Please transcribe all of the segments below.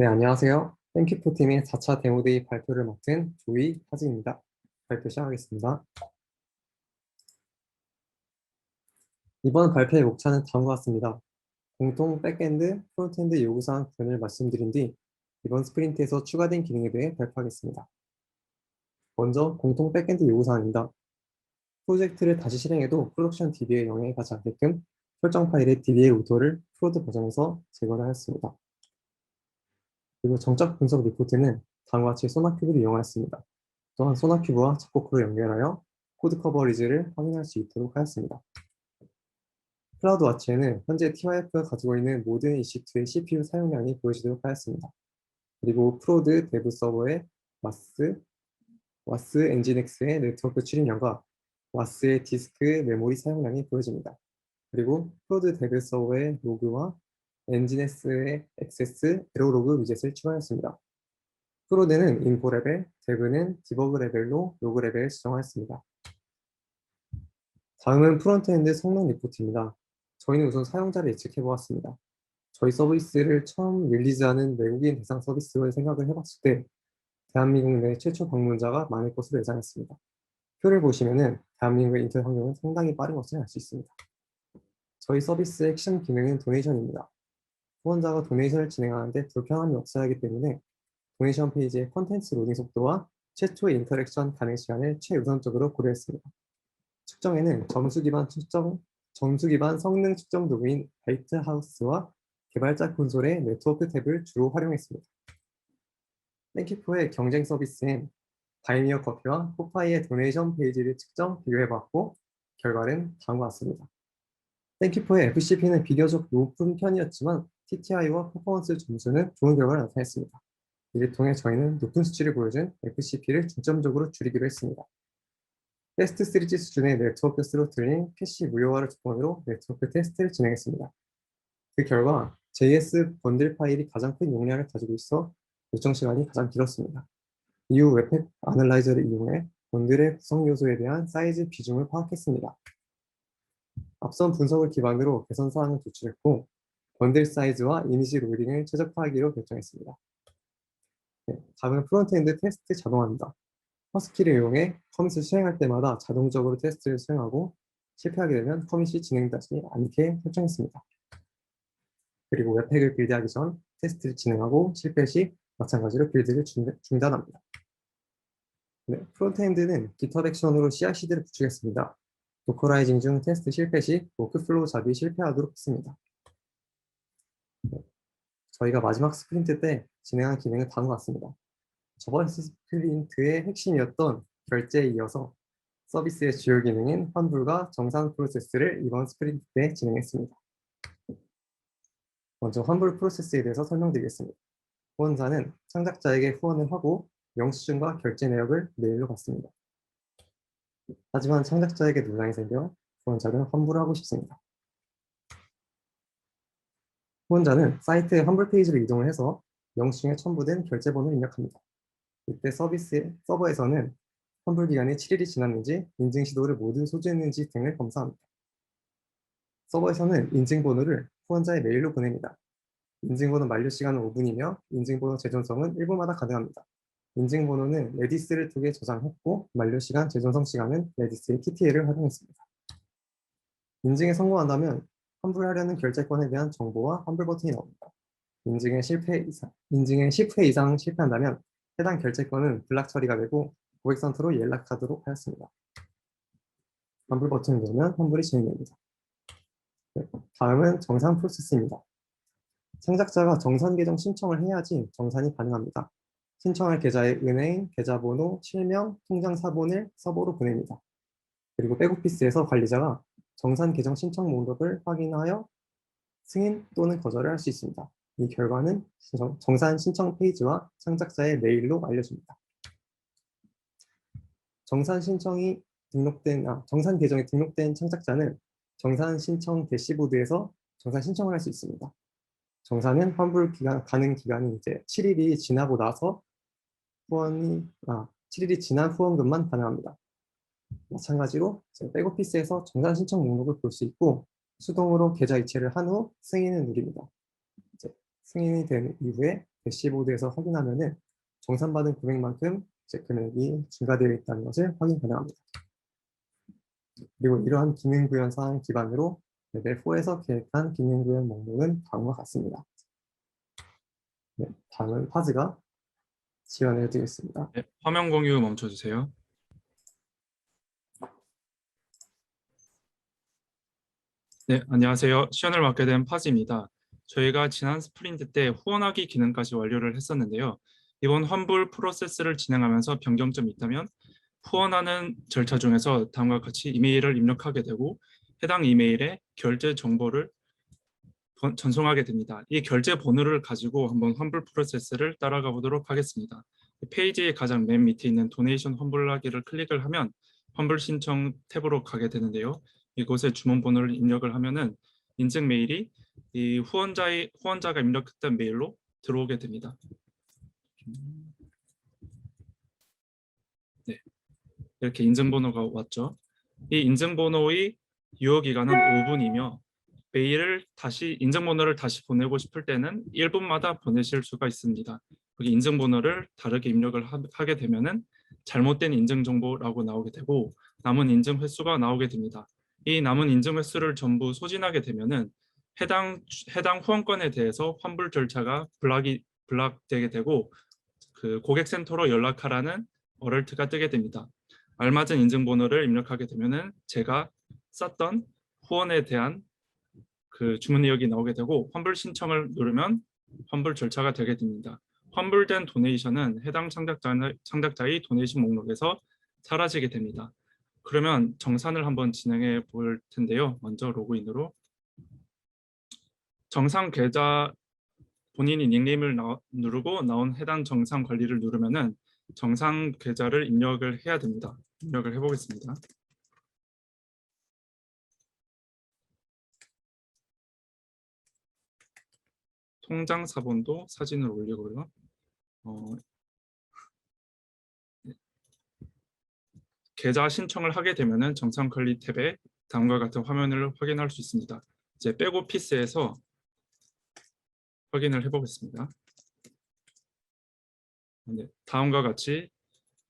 네, 안녕하세요. 땡큐포 팀의 4차 데모데이 발표를 맡은 조이 하지입니다. 발표 시작하겠습니다. 이번 발표의 목차는 다음과 같습니다. 공통 백엔드, 프론트엔드 요구사항 구현을 말씀드린 뒤 이번 스프린트에서 추가된 기능에 대해 발표하겠습니다. 먼저 공통 백엔드 요구사항입니다. 프로젝트를 다시 실행해도 프로덕션 DB에 영향이 가지 않게끔 설정 파일의 DBA 의도를 프로드 버전에서 제거를 하였습니다. 그리고 정적 분석 리포트는 다음과 같이 소나큐브를 이용하였습니다. 또한 소나큐브와 작곡으로 연결하여 코드 커버리지를 확인할 수 있도록 하였습니다. 클라우드 와치에는 현재 TYF가 가지고 있는 모든 EC2의 CPU 사용량이 보여지도록 하였습니다. 그리고 프로드 데브 서버의 와스, 와스 엔진엑스의 네트워크 출입량과 와스의 디스크 메모리 사용량이 보여집니다. 그리고 프로드 데브 서버의 로그와 엔진엑스의 액세스 에러로그 위젯을 추가했습니다. 프로드는 인포 레벨, 데브는 디버그 레벨로 로그 레벨을 지정하였습니다. 다음은 프론트엔드 성능 리포트입니다. 저희는 우선 사용자를 예측해 보았습니다. 저희 서비스를 처음 릴리즈하는 외국인 대상 서비스로 생각을 해봤을 때 대한민국 내 최초 방문자가 많을 것으로 예상했습니다. 표를 보시면은 대한민국의 인터넷 환경은 상당히 빠른 것을 알 수 있습니다. 저희 서비스의 핵심 기능은 도네이션입니다. 후원자가 도네이션을 진행하는데 불편함이 없어야 하기 때문에 도네이션 페이지의 컨텐츠 로딩 속도와 최초의 인터랙션 가능 시간을 최우선적으로 고려했습니다. 측정에는 점수 기반 측정, 점수 기반 성능 측정 도구인 화이트하우스와 개발자 콘솔의 네트워크 탭을 주로 활용했습니다. 땡키포의 경쟁 서비스인 바이미어 커피와 포파이의 도네이션 페이지를 측정 비교해봤고 결과는 다음과 같습니다. 땡키포의 FCP는 비교적 높은 편이었지만 TTI와 퍼포먼스 점수는 좋은 결과를 나타냈습니다. 이를 통해 저희는 높은 수치를 보여준 FCP를 중점적으로 줄이기로 했습니다. 테스트 시리즈 수준의 네트워크 스로틀링 캐시 무료화를 조건으로 네트워크 테스트를 진행했습니다. 그 결과 JS 번들 파일이 가장 큰 용량을 가지고 있어 요청 시간이 가장 길었습니다. 이후 웹팩 아널라이저를 이용해 번들의 구성 요소에 대한 사이즈 비중을 파악했습니다. 앞선 분석을 기반으로 개선 사항을 도출했고 번들 사이즈와 이미지 로딩을 최적화하기로 결정했습니다. 네, 다음은 프론트엔드 테스트 자동화입니다. 허스키를 이용해 커밋을 수행할 때마다 자동적으로 테스트를 수행하고 실패하게 되면 커밋이 진행되지 않게 설정했습니다. 그리고 웹팩을 빌드하기 전 테스트를 진행하고 실패 시 마찬가지로 빌드를 중단합니다. 네, 프론트엔드는 GitHub 액션으로 CI/CD를 구축했습니다. 도커라이징 중 테스트 실패 시 워크플로우 잡이 실패하도록 했습니다. 저희가 마지막 스프린트 때 진행한 기능은 다음과 같습니다. 저번 스프린트의 핵심이었던 결제에 이어서 서비스의 주요 기능인 환불과 정상 프로세스를 이번 스프린트 때 진행했습니다. 먼저 환불 프로세스에 대해서 설명드리겠습니다. 후원자는 창작자에게 후원을 하고 영수증과 결제 내역을 메일로 받습니다. 하지만 창작자에게 논란이 생겨 후원자는 환불을 하고 싶습니다. 후원자는 사이트의 환불 페이지로 이동을 해서 영수증에 첨부된 결제번호를 입력합니다. 이때 서비스 서버에서는 환불 기간이 7일이 지났는지 인증 시도를 모두 소지했는지 등을 검사합니다. 서버에서는 인증번호를 후원자의 메일로 보냅니다. 인증번호 만료 시간은 5분이며 인증번호 재전송은 1분마다 가능합니다. 인증번호는 레디스를 두개 저장했고 만료 시간, 재전송 시간은 레디스의 TTL을 활용했습니다. 인증에 성공한다면 환불하려는 결제권에 대한 정보와 환불 버튼이 나옵니다. 인증에 실패 이상, 인증에 10회 이상 실패한다면 해당 결제권은 블락 처리가 되고 고객센터로 연락하도록 하였습니다. 환불 버튼을 누르면 환불이 진행됩니다. 네, 다음은 정산 프로세스입니다. 창작자가 정산 계정 신청을 해야지 정산이 가능합니다. 신청할 계좌의 은행, 계좌번호, 실명, 통장 사본을 서버로 보냅니다. 그리고 백오피스에서 관리자가 정산 계정 신청 목록을 확인하여 승인 또는 거절을 할 수 있습니다. 이 결과는 정산 신청 페이지와 창작자의 메일로 알려줍니다. 정산 신청이 등록된 아, 정산 계정에 등록된 창작자는 정산 신청 대시보드에서 정산 신청을 할 수 있습니다. 정산은 환불 기간 가능 기간이 이제 7일이 지나고 나서 후원이 아 7일이 지난 후원금만 가능합니다. 마찬가지로 백오피스에서 정산 신청 목록을 볼 수 있고 수동으로 계좌 이체를 한 후 승인을 누립니다. 이제 승인이 된 이후에 대시보드에서 확인하면 은 정산받은 금액만큼 이제 금액이 증가되어 있다는 것을 확인 가능합니다. 그리고 이러한 기능 구현 사항 기반으로 레벨 4에서 계획한 기능 구현 목록은 다음과 같습니다. 네, 다음은 파즈가 지원해 드리겠습니다. 네, 화면 공유 멈춰주세요. 네, 안녕하세요. 시연을 맡게 된 파지입니다. 저희가 지난 스프린트 때 후원하기 기능까지 완료를 했었는데요. 이번 환불 프로세스를 진행하면서 변경점이 있다면 후원하는 절차 중에서 다음과 같이 이메일을 입력하게 되고 해당 이메일에 결제 정보를 번- 전송하게 됩니다. 이 결제 번호를 가지고 한번 환불 프로세스를 따라가 보도록 하겠습니다. 페이지의 가장 맨 밑에 있는 도네이션 환불하기를 클릭을 하면 환불 신청 탭으로 가게 되는데요. 이곳에 주문 번호를 입력을 하면은 인증 메일이 이 후원자의 후원자가 입력했던 메일로 들어오게 됩니다. 네, 이렇게 인증 번호가 왔죠. 이 인증 번호의 유효 기간은 5분이며 메일을 다시 인증 번호를 다시 보내고 싶을 때는 1분마다 보내실 수가 있습니다. 여기 인증 번호를 다르게 입력을 하- 하게 되면은 잘못된 인증 정보라고 나오게 되고 남은 인증 횟수가 나오게 됩니다. 이 남은 인증 횟수를 전부 소진하게 되면은 해당 해당 후원권에 대해서 환불 절차가 블락이 블락되게 되고 그 고객센터로 연락하라는 어럴트가 뜨게 됩니다. 알맞은 인증 번호를 입력하게 되면은 제가 썼던 후원에 대한 그 주문 내역이 나오게 되고 환불 신청을 누르면 환불 절차가 되게 됩니다. 환불된 도네이션은 해당 창작자, 창작자의 도네이션 목록에서 사라지게 됩니다. 그러면 정산을 한번 진행해 볼 텐데요. 먼저 로그인으로 정상 계좌 본인이 닉네임을 나- 누르고 나온 해당 정상 관리를 누르면은 정상 계좌를 입력을 해야 됩니다. 입력을 해보겠습니다. 통장 사본도 사진을 올리고요. 어, 계좌 신청을 하게 되면은 정상 관리 탭에 다음과 같은 화면을 확인할 수 있습니다. 이제 백오피스에서 확인을 해보겠습니다. 네, 다음과 같이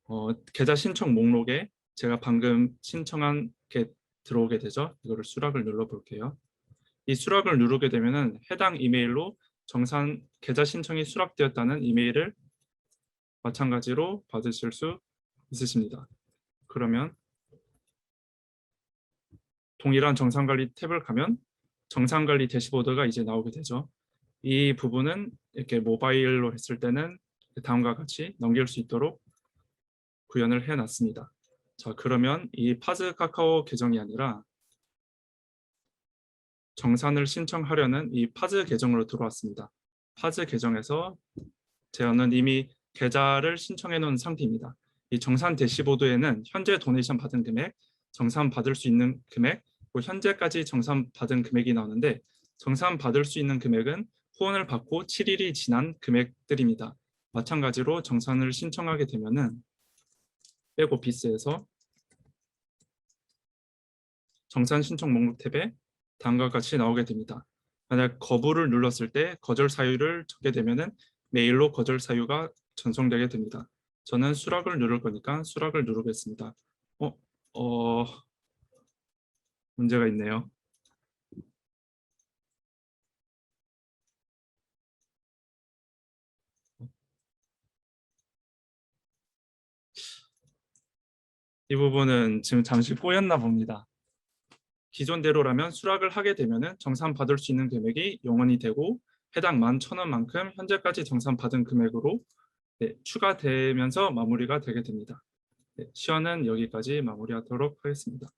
어, 계좌 신청 목록에 제가 방금 신청한 게 들어오게 되죠. 이거를 수락을 눌러볼게요. 이 수락을 누르게 되면은 해당 이메일로 정산 계좌 신청이 수락되었다는 이메일을 마찬가지로 받으실 수 있으십니다. 그러면 동일한 정상관리 탭을 가면 정상관리 대시보드가 이제 나오게 되죠. 이 부분은 이렇게 모바일로 했을 때는 다음과 같이 넘길 수 있도록 구현을 해놨습니다. 자 그러면 이 파즈 카카오 계정이 아니라 정산을 신청하려는 이 파즈 계정으로 들어왔습니다. 파즈 계정에서 저는 이미 계좌를 신청해 놓은 상태입니다. 이 정산 대시보드에는 현재 도네이션 받은 금액, 정산 받을 수 있는 금액, 그리고 현재까지 정산 받은 금액이 나오는데 정산 받을 수 있는 금액은 후원을 받고 7일이 지난 금액들입니다. 마찬가지로 정산을 신청하게 되면은 백오피스에서 정산 신청 목록 탭에 다음과 같이 나오게 됩니다. 만약 거부를 눌렀을 때 거절 사유를 적게 되면은 메일로 거절 사유가 전송되게 됩니다. 저는 수락을 누를 거니까 수락을 누르겠습니다. 어, 어, 문제가 있네요. 이 부분은 지금 잠시 꼬였나 봅니다. 기존대로라면 수락을 하게 되면 정산 받을 수 있는 금액이 영원히 되고 해당 11,000원만큼 현재까지 정산 받은 금액으로 네, 추가되면서 마무리가 되게 됩니다. 네, 시연은 여기까지 마무리하도록 하겠습니다.